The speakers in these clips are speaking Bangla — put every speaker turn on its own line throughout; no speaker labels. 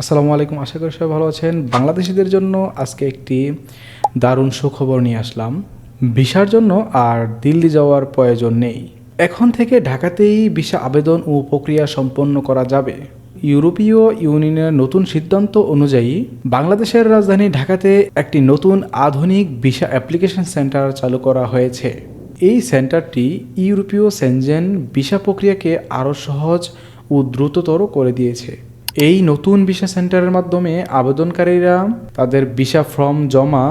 আসসালামু আলাইকুম। আশা করি সবাই ভালো আছেন। বাংলাদেশিদের জন্য আজকে একটি দারুণ সুখবর নিয়ে আসলাম। ভিসার জন্য আর দিল্লি যাওয়ার প্রয়োজন নেই। এখন থেকে ঢাকাতেই ভিসা আবেদন ও প্রক্রিয়া সম্পন্ন করা যাবে। ইউরোপীয় ইউনিয়নের নতুন সিদ্ধান্ত অনুযায়ী বাংলাদেশের রাজধানী ঢাকাতে একটি নতুন আধুনিক ভিসা অ্যাপ্লিকেশন সেন্টার চালু করা হয়েছে। এই সেন্টারটি ইউরোপীয় সেনজেন ভিসা প্রক্রিয়াকে আরও সহজ ও দ্রুততর করে দিয়েছে। এই নতুন ভিসা সেন্টারের মাধ্যমে আবেদনকারীরা তাদের ভিসা ফর্ম জমা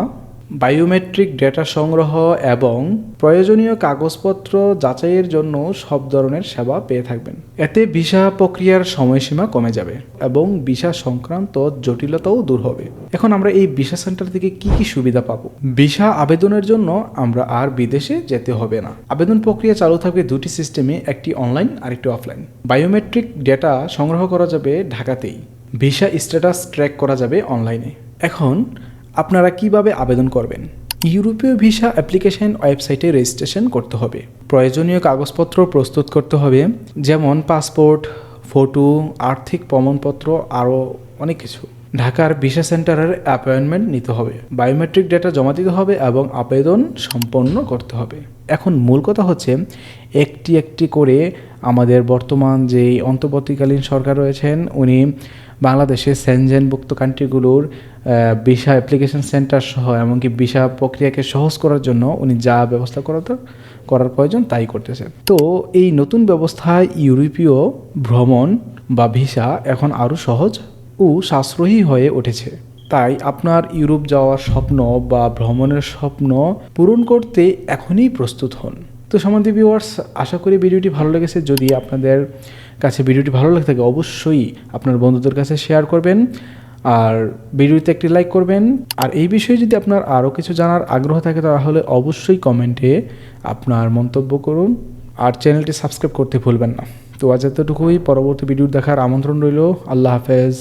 বায়োমেট্রিক ডেটা সংগ্রহ এবং প্রয়োজনীয় কাগজপত্র যাচাইয়ের জন্য সব ধরনের সেবা পেয়ে থাকবেন। এতে ভিসা প্রক্রিয়ার সময়সীমা কমে যাবে এবং ভিসা সংক্রান্ত জটিলতাও দূর হবে। এখন আমরা এই ভিসা সেন্টার থেকে কি কি সুবিধা পাবো? ভিসা আবেদনের জন্য আমরা আর বিদেশে যেতে হবে না। আবেদন প্রক্রিয়া চালু থাকবে দুটি সিস্টেমে, একটি অনলাইন আর একটি অফলাইন। বায়োমেট্রিক ডেটা সংগ্রহ করা যাবে ঢাকাতেই। ভিসা স্ট্যাটাস ট্র্যাক করা যাবে অনলাইনে। এখন আপনারা কীভাবে আবেদন করবেন? ইউরোপীয় ভিসা অ্যাপ্লিকেশন ওয়েবসাইটে রেজিস্ট্রেশন করতে হবে। প্রয়োজনীয় কাগজপত্র প্রস্তুত করতে হবে, যেমন পাসপোর্ট, ফটো, আর্থিক প্রমাণপত্র, আরও অনেক কিছু। ঢাকার ভিসা সেন্টারের অ্যাপয়েন্টমেন্ট নিতে হবে। বায়োমেট্রিক ডেটা জমা দিতে হবে এবং আবেদন সম্পন্ন করতে হবে। এখন মূল কথা হচ্ছে, একটি একটি করে আমাদের বর্তমান যেই অন্তর্বর্তীকালীন সরকার রয়েছেন, উনি বাংলাদেশের সেনজেনভুক্ত কান্ট্রিগুলোর ভিসা অ্যাপ্লিকেশন সেন্টার সহ এমনকি ভিসা প্রক্রিয়াকে সহজ করার জন্য উনি যা ব্যবস্থা করা করার প্রয়োজন তাই করতেছে। তো এই নতুন ব্যবস্থায় ইউরোপীয় ভ্রমণ বা ভিসা এখন আরও সহজ ও সাশ্রয়ী হয়ে উঠেছে। তাই আপনার ইউরোপ যাওয়ার স্বপ্ন বা ভ্রমণের স্বপ্ন পূরণ করতে এখনই প্রস্তুত হন। তো সমান্তি ভিউয়ার্স আশা করি ভিডিওটি ভালো লেগেছে। যদি আপনাদের কাছে ভিডিওটি ভালো লাগে থাকে, অবশ্যই আপনার বন্ধুদের কাছে শেয়ার করবেন আর ভিডিওতে একটি লাইক করবেন। আর এই বিষয়ে যদি আপনার আরও কিছু জানার আগ্রহ থাকে, তাহলে অবশ্যই কমেন্টে আপনার মন্তব্য করুন। আর চ্যানেলটি সাবস্ক্রাইব করতে ভুলবেন না। তো আজ এতটুকুই। পরবর্তী ভিডিও দেখার আমন্ত্রণ রইল। আল্লাহ হাফেজ।